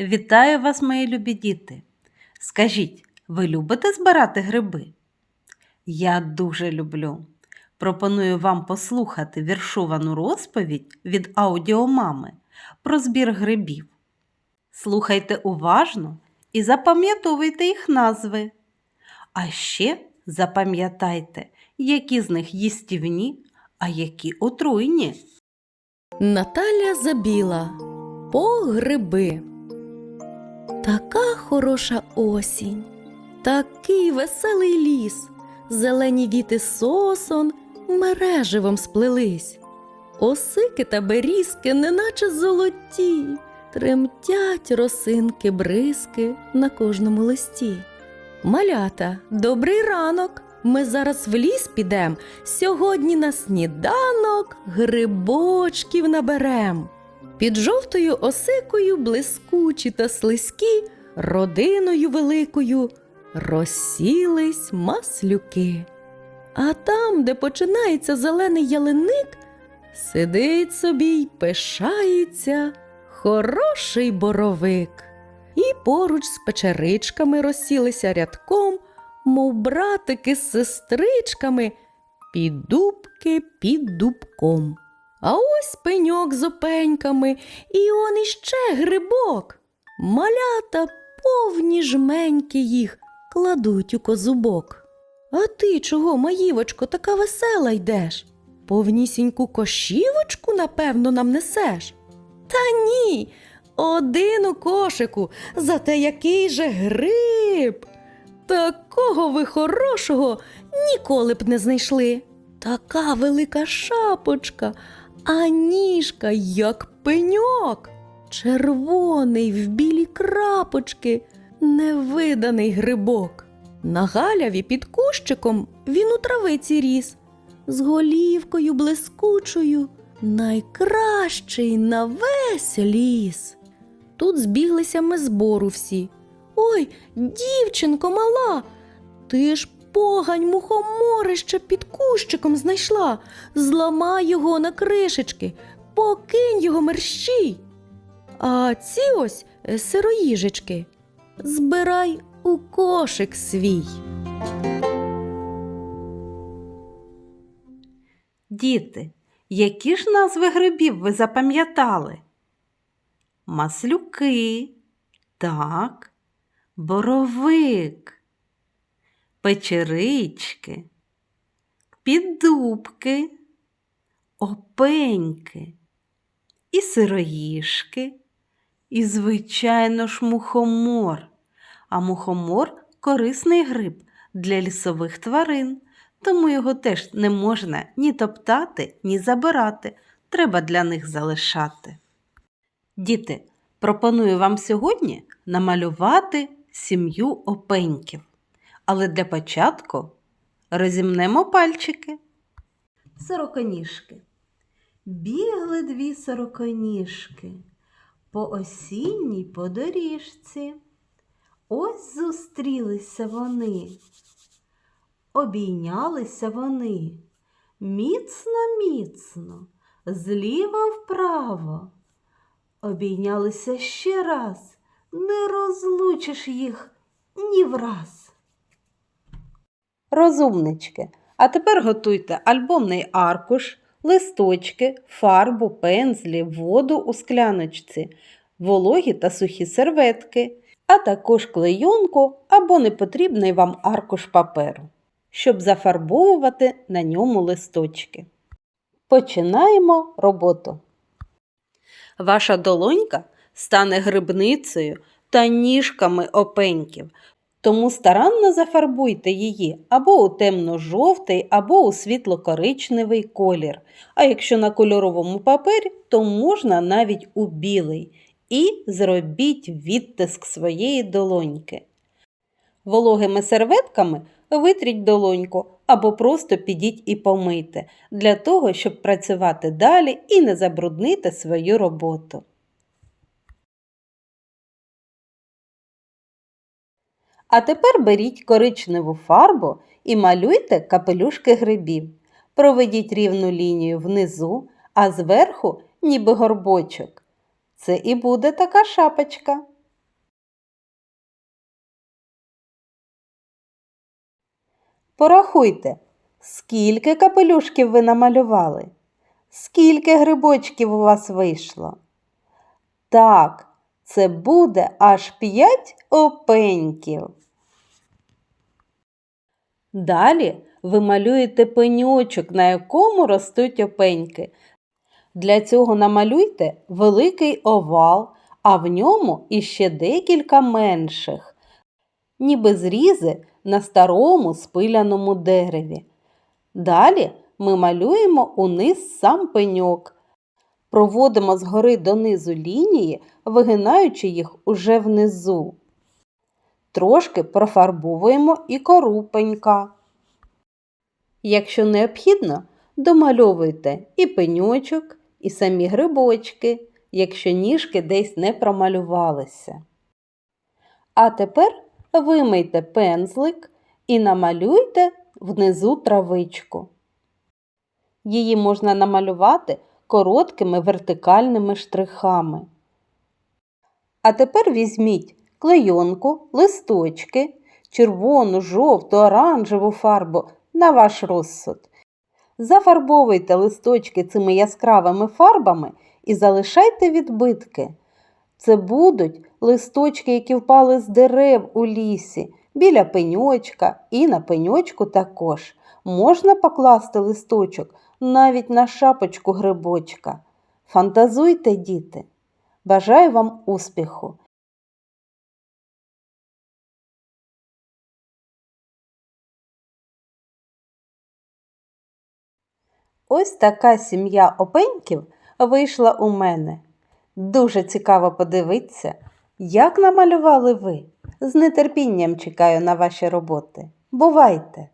Вітаю вас, мої любі діти. Скажіть, ви любите збирати гриби? Я дуже люблю. Пропоную вам послухати віршовану розповідь від аудіомами про збір грибів. Слухайте уважно і запам'ятовуйте їх назви. А ще запам'ятайте, які з них їстівні, а які отруйні. Наталя Забіла по гриби. Така хороша осінь, такий веселий ліс, зелені віти сосон мереживом сплелись. Осики та берізки, неначе золоті, тремтять росинки бризки на кожному листі. Малята, добрий ранок! Ми зараз в ліс підем. Сьогодні на сніданок грибочків наберем. Під жовтою осикою блискучі та слизькі, родиною великою розсілись маслюки. А там, де починається зелений ялиник, сидить собі й пишається хороший боровик. І поруч з печеричками розсілися рядком, мов братики з сестричками, під дубки під дубком. А ось пеньок з опеньками, і он іще грибок. Малята повні жменьки їх кладуть у козубок. А ти чого, маївочко, така весела йдеш? Повнісіньку кошівочку, напевно, нам несеш? Та ні, один у кошику, зате який же гриб. Такого ви хорошого ніколи б не знайшли. Така велика шапочка, а ніжка як пеньок, червоний в білі крапочки, невиданий грибок. На галяві під кущиком він у травиці ріс, з голівкою блискучою, найкращий на весь ліс. Тут збіглися ми збору всі. Ой, дівчинко мала, ти ж погань мухоморище під кущиком знайшла. Зламай його на кришечки, покинь його мерщій. А ці ось е, сироїжечки збирай у кошик свій. Діти, які ж назви грибів ви запам'ятали? Маслюки, так, боровик, печерички, піддубки, опеньки, і сироїшки, і, звичайно ж, мухомор. А мухомор корисний гриб для лісових тварин, тому його теж не можна ні топтати, ні забирати. Треба для них залишати. Діти, пропоную вам сьогодні намалювати сім'ю опеньків. Але для початку розімнемо пальчики. Сороконіжки. Бігли дві сороконіжки по осінній подоріжці. Ось зустрілися вони. Обійнялися вони міцно, міцно, зліва вправо. Обійнялися ще раз, не розлучиш їх ні враз. Розумнички, а тепер готуйте альбомний аркуш, листочки, фарбу, пензлі, воду у скляночці, вологі та сухі серветки, а також клейонку або непотрібний вам аркуш паперу, щоб зафарбовувати на ньому листочки. Починаємо роботу. Ваша долонька стане грибницею та ніжками опеньків, тому старанно зафарбуйте її або у темно-жовтий, або у світло-коричневий колір. А якщо на кольоровому папері, то можна навіть у білий. І зробіть відтиск своєї долоньки. Вологими серветками витріть долоньку або просто підіть і помийте, для того, щоб працювати далі і не забруднити свою роботу. А тепер беріть коричневу фарбу і малюйте капелюшки грибів. Проведіть рівну лінію внизу, а зверху ніби горбочок. Це і буде така шапочка. Порахуйте, скільки капелюшків ви намалювали, скільки грибочків у вас вийшло. Так, це буде аж п'ять опеньків. Далі ви малюєте пеньочок, на якому ростуть опеньки. Для цього намалюйте великий овал, а в ньому іще декілька менших, ніби зрізи на старому спиляному дереві. Далі ми малюємо униз сам пеньок. Проводимо згори донизу лінії, вигинаючи їх уже внизу. Трошки профарбовуємо і кору пенька. Якщо необхідно, домальовуйте і пеньочок, і самі грибочки, якщо ніжки десь не промалювалися. А тепер вимийте пензлик і намалюйте внизу травичку. Її можна намалювати короткими вертикальними штрихами. А тепер візьміть клейонку, листочки, червону, жовту, оранжеву фарбу на ваш розсуд. Зафарбовуйте листочки цими яскравими фарбами і залишайте відбитки. Це будуть листочки, які впали з дерев у лісі, біля пеньочка і на пеньочку також. Можна покласти листочок навіть на шапочку грибочка. Фантазуйте, діти! Бажаю вам успіху! Ось така сім'я опеньків вийшла у мене. Дуже цікаво подивитися, як намалювали ви. З нетерпінням чекаю на ваші роботи. Бувайте!